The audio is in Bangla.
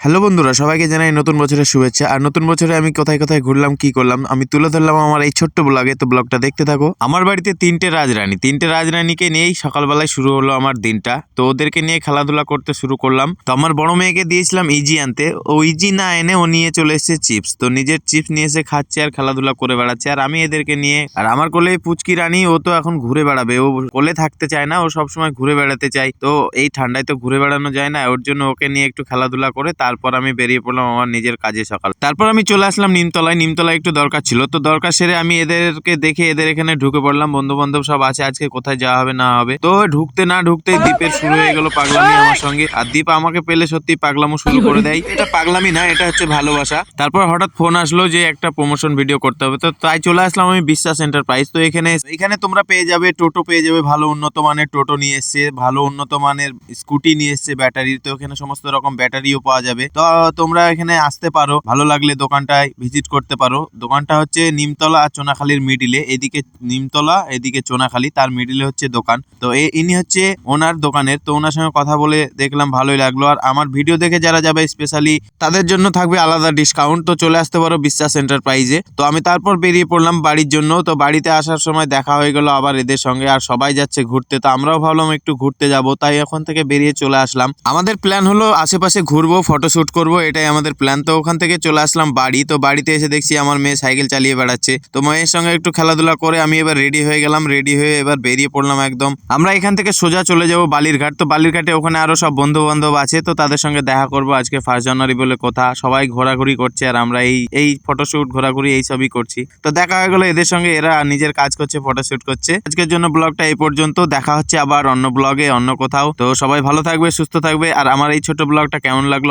হ্যালো বন্ধুরা, সবাইকে জানাই নতুন বছরের শুভেচ্ছা। আর নতুন বছরে আমি কোথায় কোথায় ঘুরলাম, কি করলাম, আমি তুলে ধরলাম আমার এই ছোট্ট ব্লগে। তো ব্লগটা দেখতে থাকো। আমার বাড়িতে তিনটে রাজরানী। তিনটে রাজরানীকে নিয়েই সকালবেলায় শুরু হলো আমার দিনটা। তো ওদেরকে নিয়ে খেলাধুলা করতে শুরু করলাম। তো আমার বড় মেয়েকে দিয়েছিলাম ইজি আনতে। ও ইজি না এনে ও নিয়ে চলে এসেছে চিপস তো নিজের চিপস নিয়ে এসে খাচ্ছে আর খেলাধুলা করে বেড়াচ্ছে। আর আমি এদেরকে নিয়ে আর আমার কোলে পুচকি রানী, ও তো এখন ঘুরে বেড়াবে। ও কোলে থাকতে চায় না, ও সবসময় ঘুরে বেড়াতে চায়। তো এই ঠান্ডায় তো ঘুরে বেড়ানো যায় না। ওর জন্য ওকে নিয়ে একটু খেলাধুলা করে তারপর আমি বেরিয়ে পড়লাম আমার নিজের কাজে সকাল। তারপর আমি চলে আসলাম নিমতলায়। নিমতলায় একটু দরকার ছিল। তো দরকার সেরে আমি এদেরকে দেখে এদের এখানে ঢুকে পড়লাম। বন্ধু বান্ধব সব আছে। আজকে কোথায় যাওয়া হবে, না হবে। তো ঢুকতে না ঢুকতে দ্বীপের শুরু হয়ে গেল পাগলামি আমার সঙ্গে। আর দ্বীপ আমাকে পেলে সত্যি পাগলামো শুরু করে দেয়। এটা পাগলামি না, এটা হচ্ছে ভালোবাসা। তারপর হঠাৎ ফোন আসলো যে একটা প্রমোশন ভিডিও করতে হবে। তো তাই চলে আসলাম আমি বিশ্বাস এন্টারপ্রাইজ তো এখানে এখানে তোমরা পেয়ে যাবে, টোটো পেয়ে যাবে, ভালো উন্নত মানের টোটো নিয়ে এসছে। ভালো উন্নত মানের স্কুটি নিয়ে এসছে ব্যাটারি তো এখানে সমস্ত রকম ব্যাটারিও পাওয়া যাবে। তো, তোমরা এখানে আসতে পারো। ভালো লাগলে দোকানটায় ভিজিট করতে পারো। দোকানটা হচ্ছে নিমতলা আর চোনাখালীর মিডিলে এদিকে নিমতলা, এদিকে চোনাখালী, তার মিডিলে হচ্ছে দোকান। তো ইনি হচ্ছে ওনার দোকানের। তো, ওনার সঙ্গে কথা বলে দেখলাম ভালোই লাগল। আর আমার ভিডিও দেখে যারা যাবে স্পেশালি তাদের জন্য থাকবে আলাদা ডিসকাউন্ট তো, চলে আসতে পারো বিশ্বাস এন্টারপ্রাইজে তো, আমি তারপর বেরিয়ে পড়লাম বাড়ির জন্য। তো, বাড়িতে আসার সময় দেখা হয়ে গেল আবার এদের সঙ্গে। আর সবাই যাচ্ছে ঘুরতে। তো, আমরাও ভাবলাম একটু ঘুরতে যাব। তাই এখন থেকে বেরিয়ে চলে আসলাম। আমাদের প্ল্যান হলো আশেপাশে ঘুরবো ফটোশুট করব, এটাই আমাদের প্ল্যান তো ওখান থেকে চলে আসলাম বাড়ি। তো বাড়িতে এসে দেখছি আমার মেয়ে সাইকেল চালিয়ে বেড়াচ্ছে। তো মেয়ের সঙ্গে একটু খেলাধুলা করে আমি এবার রেডি হয়ে গেলাম। রেডি হয়ে এবার বেরিয়ে পড়লাম একদম। আমরা এখান থেকে সোজা চলে যাব বালিরঘাট। তো বালিরঘাটে ওখানে আরও সব বন্ধু বান্ধব আছে। তো তাদের সঙ্গে দেখা করব। আজকে ফার্স্ট জানুয়ারি বলে কথা। সবাই ঘোরাঘুরি করছে আর আমরা এই এই ফটোশুট ঘোরাঘুরি এই সবই করছি। তো দেখা হয়ে গেলো এদের সঙ্গে। এরা নিজের কাজ করছে ফটোশুট করছে। আজকের জন্য ব্লগটা এই পর্যন্ত। দেখা হচ্ছে আবার অন্য ব্লগে অন্য কোথাও। তো সবাই ভালো থাকবে, সুস্থ থাকবে। আর আমার এই ছোট ব্লগটা কেমন লাগল